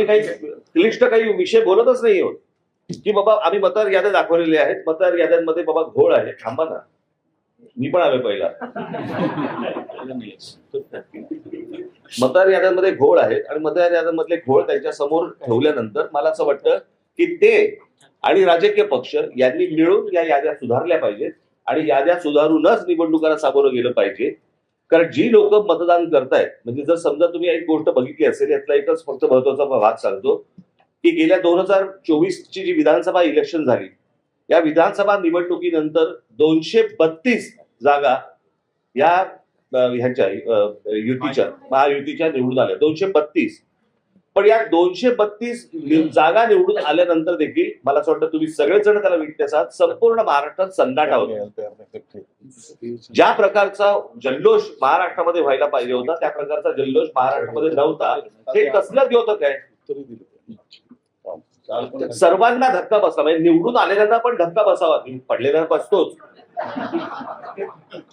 आम्ही काही क्लिष्ट काही विषय बोलतच नाही आहोत. की बाबा आम्ही मतदार याद्या दाखवलेले आहेत. मतदार याद्यांमध्ये बाबा घोळ आहे. थांबा ना. मी पण आलोय पहिला. मतदार याद्यांमध्ये घोळ आहेत आणि मतदार याद्यांमधले घोळ त्यांच्यासमोर ठेवल्यानंतर मला असं वाटतं की ते आणि राजकीय पक्ष यांनी मिळून या याद्या सुधारल्या पाहिजेत. आणि याद्या सुधारूनच निवडणुकांना सामोरं गेलं पाहिजे. कारण जी लोक मतदान करतायत म्हणजे जर समजा तुम्ही एक गोष्ट बघितली असेल यातला एकच फक्त महत्त्वाचा भाग सांगतो की गेल्या दोन हजार चोवीस ची जी विधानसभा इलेक्शन झाली या विधानसभा निवडणुकीनंतर दोनशे बत्तीस जागा या ह्याच्या युतीच्या महायुतीच्या निवडून आल्या दोनशे बत्तीस. पण या दोनशे बत्तीस जागा निवडून आल्यानंतर देखील मला असं वाटतं तुम्ही सगळेजण त्याला विटनेस आहात संपूर्ण महाराष्ट्रात संदाटा होते ज्या प्रकारचा जल्लोष महाराष्ट्रामध्ये व्हायला पाहिजे होता त्या प्रकारचा जल्लोष महाराष्ट्रामध्ये नव्हता. हे कसलं द्योतक आहे? सर्वांना धक्का बसला म्हणजे निवडून आलेल्यांना पण धक्का बसावा. पडलेला बसतोच.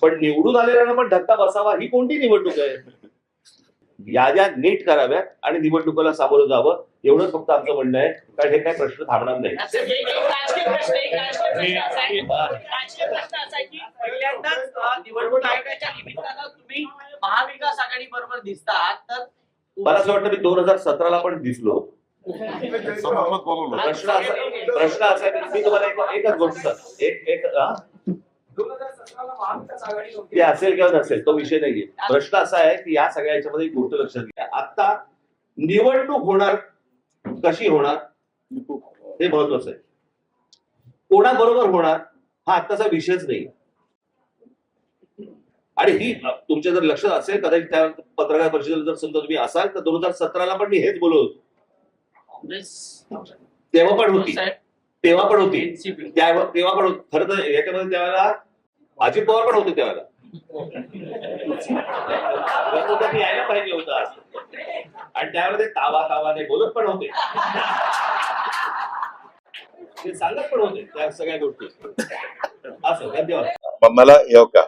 पण निवडून आलेल्यांना पण धक्का बसावा ही कोणती निवडणूक आहे? याद्या नीट कराव्यात आणि निवडणुकीला सामोरं जावं. एवढंच फक्त आमचं म्हणणं आहे. कारण हे काही प्रश्न थांबणार नाही. निवडणूक आयोगाच्या निमित्तानं तुम्ही महाविकास आघाडी बरोबर दिसता तर मला असं वाटतं मी दोन हजार सतराला पण दिसलो. प्रश्न असा प्रश्न असा मी तुम्हाला एक- एकच गोष्ट एक एक? ते असेल किंवा नसेल तो विषय नाहीये. प्रश्न असा आहे की या सगळ्या याच्यामध्ये एक गोष्ट लक्षात घ्या. आता निवडणूक होणार कशी होणार? हे महत्वाचं आहे. कोणाबरोबर होणार? हा आत्ताचा विषयच नाही. आणि ही तुमच्या जर लक्षात असेल कदाचित त्या पत्रकार परिषदेला जर समजा तुम्ही असाल तर दोन हजार सतराला पण मी हेच बोलत होतो. तेव्हा पण होती. साहेब, तेव्हा पण होती. तेव्हा पण होती. खरं तर याच्यामध्ये त्यावेळेला अजित पवार पण होते त्यावेळेला यायला पाहिजे होतं आज. आणि त्यावेळेला ते तावा तावाने बोलत पण होते. ते सांगत पण होते त्या सगळ्या गोष्टी. असं धन्यवाद. मला येऊ का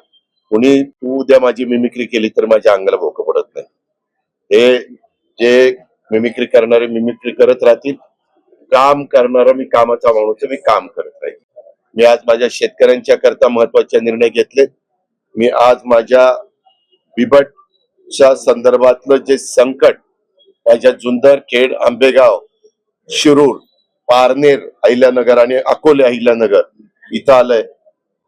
कुणी तू उद्या माझी मिमिक्री केली तर माझ्या अंगाला भोकं पडत नाही. हे जे मिमिक्री करणारे मिमिक्री करत राहतील काम करणारा मी कामाचा माणूस मी काम करत राहील. मी आज माझ्या शेतकऱ्यांच्या करता महत्त्वाचे निर्णय घेतले. मी आज माझ्या बिबटच्या संदर्भातलं जे संकट माझ्या जुन्नर खेड आंबेगाव शिरूर पारनेर अहिल्यानगर आणि अकोले अहिल्यानगर इथं आलंय.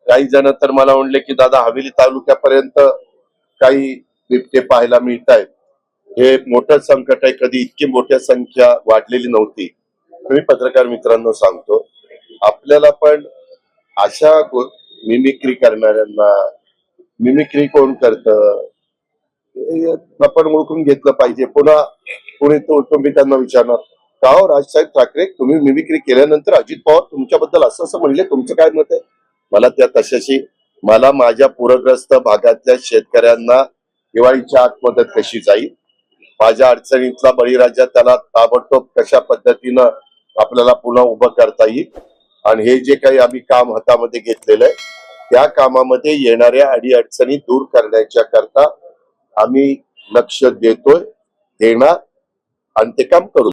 काही जण तर मला म्हणले की दादा हवेली तालुक्यापर्यंत काही बिबटे पाहायला मिळत आहेत हे मोठं संकट आहे. कधी इतकी मोठ्या संख्या वाढलेली नव्हती. मी पत्रकार मित्रांनो सांगतो आपल्याला पण अशा मिमिक्री करणाऱ्यांना मिमिक्री कोण करत? आपण ओळखून घेतलं पाहिजे. पुन्हा कोणी तुम्ही त्यांना विचारणार का हो राजसाहेब ठाकरे तुम्ही मिमिक्री केल्यानंतर अजित पवार तुमच्याबद्दल असं असं म्हणले तुमचं काय मत आहे? मला त्या तशाशी मला माझ्या पूरग्रस्त भागातल्या शेतकऱ्यांना दिवाळीच्या आत मदत कशी जाईल? माझ्या अडचणीतला बळीराजा त्याला ताबडतोब कशा पद्धतीनं आपल्याला पुन्हा उभं करता येईल? आणि हे जे काही आम्ही काम हातामध्ये घेतलेलं आहे त्या कामामध्ये येणाऱ्या अडीअडचणी दूर करण्याच्या करता आम्ही लक्ष देतोय देणार आणि ते काम करू.